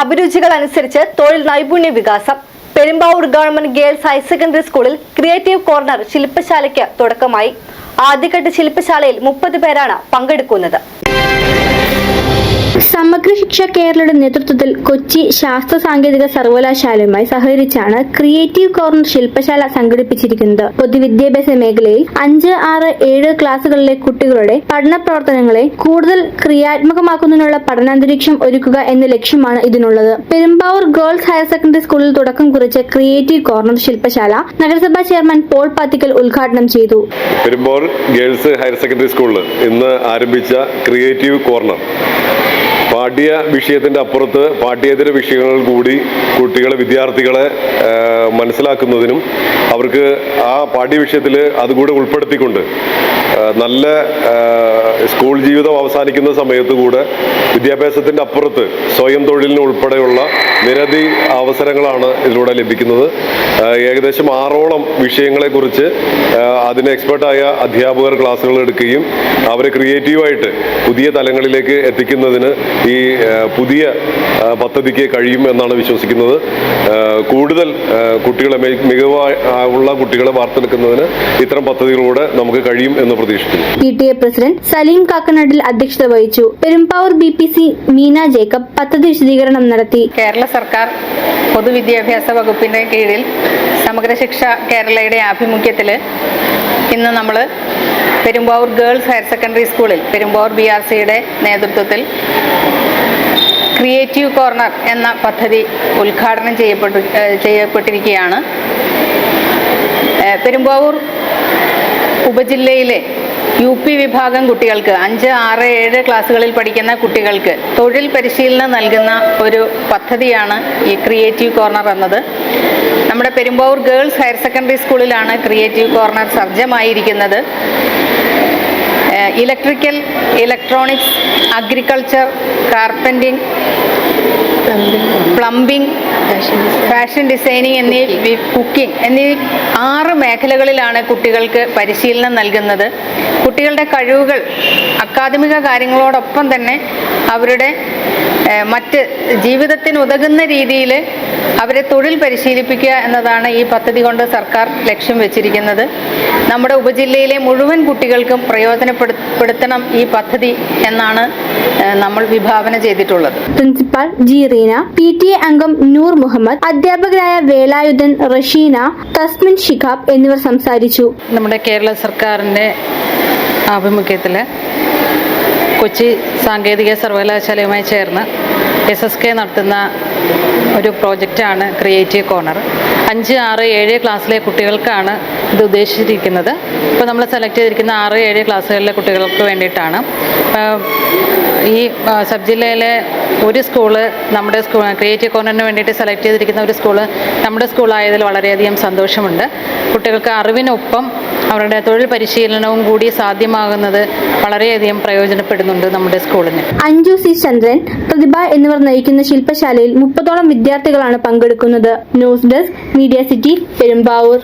അഭിരുചികൾ അനുസരിച്ച് തൊഴിൽ നൈപുണ്യ വികാസം. Perumbavoor government girls higher secondary സ്കൂളിൽ ക്രിയേറ്റീവ് കോർണർ ശില്പശാലയ്ക്ക് തുടക്കമായി. ആദ്യഘട്ട ശില്പശാലയിൽ മുപ്പത് പേരാണ് പങ്കെടുക്കുന്നത്. സമഗ്ര ശിക്ഷ കേരളയുടെ നേതൃത്വത്തിൽ കൊച്ചി ശാസ്ത്ര സാങ്കേതിക സർവകലാശാലയുമായി സഹകരിച്ചാണ് ക്രിയേറ്റീവ് കോർണർ ശില്പശാല സംഘടിപ്പിച്ചിരിക്കുന്നത്. പൊതുവിദ്യാഭ്യാസ മേഖലയിൽ അഞ്ച് ആറ് ഏഴ് ക്ലാസുകളിലെ കുട്ടികളുടെ പഠന പ്രവർത്തനങ്ങളെ കൂടുതൽ ക്രിയാത്മകമാക്കുന്നതിനുള്ള പഠനാന്തരീക്ഷം ഒരുക്കുക എന്ന ലക്ഷ്യമാണ് ഇതിനുള്ളത്. പെരുമ്പാവൂർ ഗേൾസ് ഹയർ സെക്കൻഡറി സ്കൂളിൽ തുടക്കം കുറിച്ച ക്രിയേറ്റീവ് കോർണർ ശില്പശാല നഗരസഭാ ചെയർമാൻ പോൾ പാത്തിക്കൽ ഉദ്ഘാടനം ചെയ്തു. പെരുമ്പാവൂർ ഗേൾസ് ഹയർ സെക്കൻഡറി സ്കൂളിൽ ഇന്ന് ആരംഭിച്ച ക്രിയേറ്റീവ് കോർണർ. പാഠ്യ വിഷയത്തിന്റെ അപ്പുറത്ത് പാഠ്യേതര വിഷയങ്ങൾ കൂടി കുട്ടികളെ വിദ്യാർത്ഥികളെ മനസ്സിലാക്കുന്നതിനും അവർക്ക് ആ പാഠ്യ വിഷയത്തിൽ അതുകൂടെ ഉൾപ്പെടുത്തിക്കൊണ്ട് നല്ല സ്കൂൾ ജീവിതം അവസാനിക്കുന്ന സമയത്ത് കൂടെ വിദ്യാഭ്യാസത്തിന്റെ അപ്പുറത്ത് സ്വയം തൊഴിലിന് ഉൾപ്പെടെയുള്ള നിരവധി അവസരങ്ങളാണ് ഇതിലൂടെ ലഭിക്കുന്നത്. ഏകദേശം ആറോളം വിഷയങ്ങളെക്കുറിച്ച് അതിന് എക്സ്പേർട്ടായ അധ്യാപകർ ക്ലാസ്സുകൾ എടുക്കുകയും അവരെ ക്രിയേറ്റീവായിട്ട് പുതിയ തലങ്ങളിലേക്ക് എത്തിക്കുന്നതിന് ഈ പുതിയ പദ്ധതിക്ക് കഴിയും എന്നാണ് വിശ്വസിക്കുന്നത്. കൂടുതൽ കുട്ടികളെ മികവുള്ള കുട്ടികളെ വാർത്തെടുക്കുന്നതിന് ഇത്തരം പദ്ധതികളിലൂടെ നമുക്ക് കഴിയും എന്ന് പ്രതീക്ഷിക്കുന്നു. പ്രസിഡന്റ് സലീം കാക്കനാട്ടിൽ അധ്യക്ഷത വഹിച്ചു. Perumbavoor B P C Meena Jacob പദ്ധതി വിശദീകരണം നടത്തി. കേരള സർക്കാർ പൊതുവിദ്യാഭ്യാസ വകുപ്പിന്റെ കീഴിൽ സമഗ്ര ശിക്ഷ കേരളയുടെ ആഭിമുഖ്യത്തിൽ ഇന്ന് നമ്മൾ പെരുമ്പാവൂർ ഗേൾസ് ഹയർ സെക്കൻഡറി സ്കൂളിൽ പെരുമ്പാവൂർ ബി ആർ സിയുടെ നേതൃത്വത്തിൽ ക്രിയേറ്റീവ് കോർണർ എന്ന പദ്ധതി ഉദ്ഘാടനം ചെയ്യപ്പെട്ടു ചെയ്യപ്പെട്ടിരിക്കുകയാണ്. പെരുമ്പാവൂർ ഉപജില്ലയിലെ യു പി വിഭാഗം കുട്ടികൾക്ക് അഞ്ച് ആറ് ഏഴ് ക്ലാസ്സുകളിൽ പഠിക്കുന്ന കുട്ടികൾക്ക് തൊഴിൽ പരിശീലനം നൽകുന്ന ഒരു പദ്ധതിയാണ് ഈ ക്രിയേറ്റീവ് കോർണർ എന്നത്. നമ്മുടെ പെരുമ്പാവൂർ ഗേൾസ് ഹയർ സെക്കൻഡറി സ്കൂളിലാണ് creative corner സജ്ജമായിരിക്കുന്നത്. Electrical electronics agriculture carpenting plumbing fashion designing എന്നീ കുക്കിംഗ് എന്നീ ആറ് മേഖലകളിലാണ് കുട്ടികൾക്ക് പരിശീലനം നൽകുന്നത്. കുട്ടികളുടെ കഴിവുകൾ അക്കാദമിക കാര്യങ്ങളോടൊപ്പം തന്നെ അവരുടെ മറ്റ് ജീവിതത്തിന് ഉതകുന്ന രീതിയിൽ അവരെ തൊഴിൽ പരിശീലിപ്പിക്കുക എന്നതാണ് ഈ പദ്ധതി കൊണ്ട് സർക്കാർ ലക്ഷ്യം വെച്ചിരിക്കുന്നത്. നമ്മുടെ ഉപജില്ലയിലെ മുഴുവൻ കുട്ടികൾക്കും പ്രയോജനപ്പെടുത്തണം ഈ പദ്ധതി എന്നാണ് നമ്മൾ വിഭാവന ചെയ്തിട്ടുള്ളത്. Principal G Reena P T A അംഗം നൂർ മുഹമ്മദ് അധ്യാപകരായ വേലായുധൻ റഷീന തസ്മിൻ ഷിഖാബ് എന്നിവർ സംസാരിച്ചു. നമ്മുടെ കേരള സർക്കാരിന്റെ ആഭിമുഖ്യത്തിൽ കൊച്ചി സാങ്കേതിക സർവകലാശാലയുമായി ചേർന്ന് എസ് എസ് കെ നടത്തുന്ന ഒരു പ്രോജക്റ്റാണ് ക്രിയേറ്റീവ് കോർണർ അഞ്ച് ആറ് ഏഴ് ക്ലാസ്സിലെ കുട്ടികൾക്കാണ് ഇത് ഉദ്ദേശിച്ചിരിക്കുന്നത്. ഇപ്പോൾ നമ്മൾ സെലക്ട് ചെയ്തിരിക്കുന്ന ആറ് ഏഴ് ക്ലാസ്സുകളിലെ കുട്ടികൾക്ക് വേണ്ടിയിട്ടാണ്. ഈ സബ് ജില്ലയിലെ ഒരു സ്കൂൾ നമ്മുടെ സ്കൂൾ ക്രിയേറ്റീവ് കോർണറിന് വേണ്ടിയിട്ട് സെലക്ട് ചെയ്തിരിക്കുന്ന ഒരു സ്കൂൾ നമ്മുടെ സ്കൂളായതിൽ വളരെയധികം സന്തോഷമുണ്ട്. കുട്ടികൾക്ക് അറിവിനൊപ്പം അവരുടെ തൊഴിൽ പരിശീലനവും കൂടി സാധ്യമാകുന്നത് വളരെയധികം പ്രയോജനപ്പെടുന്നുണ്ട് നമ്മുടെ സ്കൂളിന്. അഞ്ജു സി ചന്ദ്രൻ പ്രതിഭ എന്നിവർ നയിക്കുന്ന ശില്പശാലയിൽ മുപ്പതോളം വിദ്യാർത്ഥികളാണ് പങ്കെടുക്കുന്നത്. News desk media city Perumbavoor.